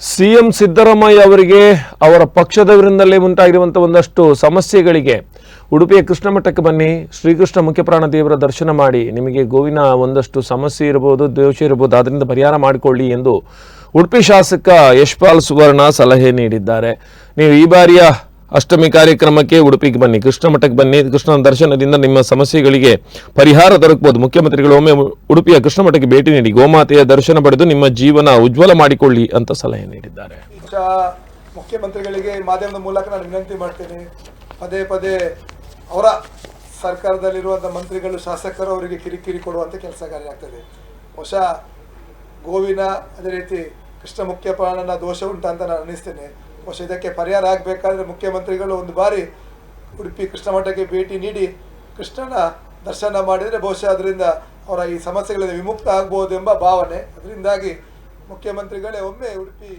CM Siddaramaiah ಅವರಿಗೆ ಅವರ ಪಕ್ಷದವರಿಂದಲೇ ಉಂಟಾಗಿರುವಂಥ ಒಂದಷ್ಟು ಸಮಸ್ಯೆಗಳಿಗೆ ಉಡುಪಿಯ ಕೃಷ್ಣ ಮಠಕ್ಕೆ ಬನ್ನಿ, ಶ್ರೀಕೃಷ್ಣ ಮುಖ್ಯಪ್ರಾಣ ದೇವರ ದರ್ಶನ ಮಾಡಿ, ನಿಮಗೆ ಗೋವಿನ ಒಂದಷ್ಟು ಸಮಸ್ಯೆ ಇರಬಹುದು, ದೋಷ ಇರಬಹುದು ಅದರಿಂದ ಪರಿಹಾರ ಮಾಡಿಕೊಳ್ಳಿ ಎಂದು ಉಡುಪಿ ಶಾಸಕ ಯಶ್ಪಾಲ್ ಸುವರ್ಣ ಸಲಹೆ ನೀಡಿದ್ದಾರೆ. ನೀವು ಈ ಬಾರಿಯ ಅಷ್ಟಮಿ ಕಾರ್ಯಕ್ರಮಕ್ಕೆ ಉಡುಪಿಗೆ ಬನ್ನಿ. ಕೃಷ್ಣ ಮಠಕ್ಕೆ ಬನ್ನಿ. ಕೃಷ್ಣನ ದರ್ಶನದಿಂದ ನಿಮ್ಮ ಸಮಸ್ಯೆಗಳಿಗೆ ಪರಿಹಾರ ದೊರಕಬಹುದು ಮುಖ್ಯಮಂತ್ರಿಗಳು, ಒಮ್ಮೆ ಉಡುಪಿಯ ಕೃಷ್ಣ ಮಠಕ್ಕೆ ಭೇಟಿ ನೀಡಿ, ಗೋಮಾತೆಯ ದರ್ಶನ ಪಡೆದು ನಿಮ್ಮ ಜೀವನ ಉಜ್ವಲ ಮಾಡಿಕೊಳ್ಳಿ ಅಂತ ಸಲಹೆ ನೀಡಿದ್ದಾರೆ. ಮುಖ್ಯಮಂತ್ರಿಗಳಿಗೆ ಮಾಧ್ಯಮದ ಮೂಲಕ ನಾನು ವಿನಂತಿ ಮಾಡ್ತೇನೆ. ಪದೇ ಪದೇ ಅವರ ಸರ್ಕಾರದಲ್ಲಿರುವಂಥ ಮಂತ್ರಿಗಳು, ಶಾಸಕರು ಅವರಿಗೆ ಕಿರಿಕಿರಿ ಕೊಡುವಂಥ ಕೆಲಸ ಕಾರ್ಯ ಆಗ್ತದೆ. ಹೊಸ ಗೋವಿನ ಅದೇ ರೀತಿ ಕೃಷ್ಣ ಮುಖ್ಯ ಪ್ರಾಣನ ದೋಷ ಉಂಟು ಅಂತ ನಾನು ಅನ್ನಿಸ್ತೇನೆ. ಬಹುಶಃ ಇದಕ್ಕೆ ಪರಿಹಾರ ಆಗಬೇಕಾದ್ರೆ ಮುಖ್ಯಮಂತ್ರಿಗಳು ಒಂದು ಬಾರಿ ಉಡುಪಿ ಕೃಷ್ಣ ಮಠಕ್ಕೆ ಭೇಟಿ ನೀಡಿ ಕೃಷ್ಣನ ದರ್ಶನ ಮಾಡಿದರೆ ಬಹುಶಃ ಅದರಿಂದ ಅವರ ಈ ಸಮಸ್ಯೆಗಳಿಂದ ವಿಮುಕ್ತ ಆಗ್ಬೋದು ಎಂಬ ಭಾವನೆ. ಅದರಿಂದಾಗಿ ಮುಖ್ಯಮಂತ್ರಿಗಳೇ ಒಮ್ಮೆ ಉಡುಪಿ